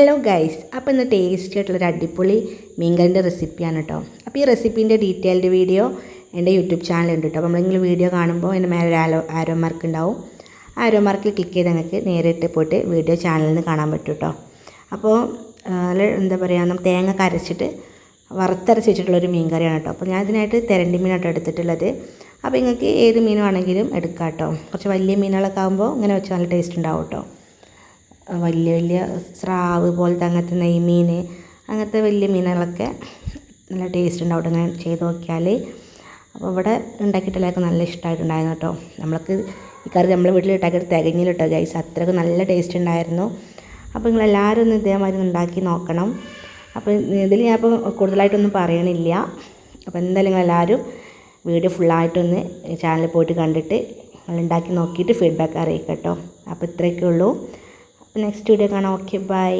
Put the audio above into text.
Hello guys അപ്പോൾ ഇന്ന് tasty ആയിട്ടുള്ളൊരു അടിപൊളി മീൻകറിന്റെ റെസിപ്പിയാണ് കേട്ടോ അപ്പോൾ ഈ റെസിപ്പീന്റെ ഡീറ്റെയിൽഡ് വീഡിയോ എന്റെ യൂട്യൂബ് ചാനലുണ്ട് കേട്ടോ അപ്പോൾ നിങ്ങൾ വീഡിയോ കാണുമ്പോൾ എന്റെ മേലെ ഒരു ആരോ ആരോ മാർക്ക് ഉണ്ടാവും. ആരോ മാർക്കിൽ ക്ലിക്ക് ചെയ്ത് നിങ്ങൾക്ക് നേരിട്ട് പോയിട്ട് വീഡിയോ ചാനലിൽ നിന്ന് കാണാൻ പറ്റും കേട്ടോ അപ്പോൾ എന്താ പറയുക നമ്മൾ തേങ്ങ കരച്ചിട്ട് വറുത്തരച്ച് വെച്ചിട്ടുള്ളൊരു മീൻ കറിയാണ് കേട്ടോ അപ്പോൾ ഞാൻ ഇതിനായിട്ട് തെരണ്ടി മീനാട്ടോ എടുത്തിട്ടുള്ളത്. അപ്പോൾ നിങ്ങൾക്ക് ഏത് മീൻ എടുക്കാം കേട്ടോ കുറച്ച് വലിയ മീനുകളൊക്കെ ആകുമ്പോൾ ഇങ്ങനെ വെച്ചാൽ നല്ല ടേസ്റ്റ് ഉണ്ടാവും കേട്ടോ വലിയ വലിയ സ്രാവ് പോലത്തെ അങ്ങനത്തെ നെയ്മീൻ അങ്ങനത്തെ വലിയ മീനുകളൊക്കെ നല്ല ടേസ്റ്റ് ഉണ്ടാവും ഇങ്ങനെ ചെയ്ത് നോക്കിയാൽ അപ്പോൾ ഇവിടെ ഉണ്ടാക്കിയിട്ടുള്ളതൊക്കെ നല്ല ഇഷ്ടമായിട്ടുണ്ടായിരുന്നു കേട്ടോ. നമ്മൾക്ക് ഈ കറി നമ്മൾ വീട്ടിൽ ഉണ്ടാക്കിയിട്ട് തികഞ്ഞില്ല ഗൈസ് അത്രയ്ക്ക് നല്ല ടേസ്റ്റ് ഉണ്ടായിരുന്നു. അപ്പോൾ നിങ്ങളെല്ലാവരും ഒന്ന് ഇതേമാതിരി ഉണ്ടാക്കി നോക്കണം. അപ്പോൾ ഇതിൽ ഞാൻ ഇപ്പോൾ കൂടുതലായിട്ടൊന്നും പറയണില്ല. അപ്പോൾ എന്തായാലും നിങ്ങളെല്ലാവരും വീഡിയോ ഫുള്ളായിട്ടൊന്ന് ചാനലിൽ പോയിട്ട് കണ്ടിട്ട് നിങ്ങൾ ഉണ്ടാക്കി നോക്കിയിട്ട് ഫീഡ്ബാക്ക് അറിയിക്കട്ടോ കേട്ടോ. അപ്പോൾ ഇത്രയൊക്കെ ഉള്ളൂ അപ്പോൾ നെക്സ്റ്റ് വീഡിയോ കാണാം. Okay bye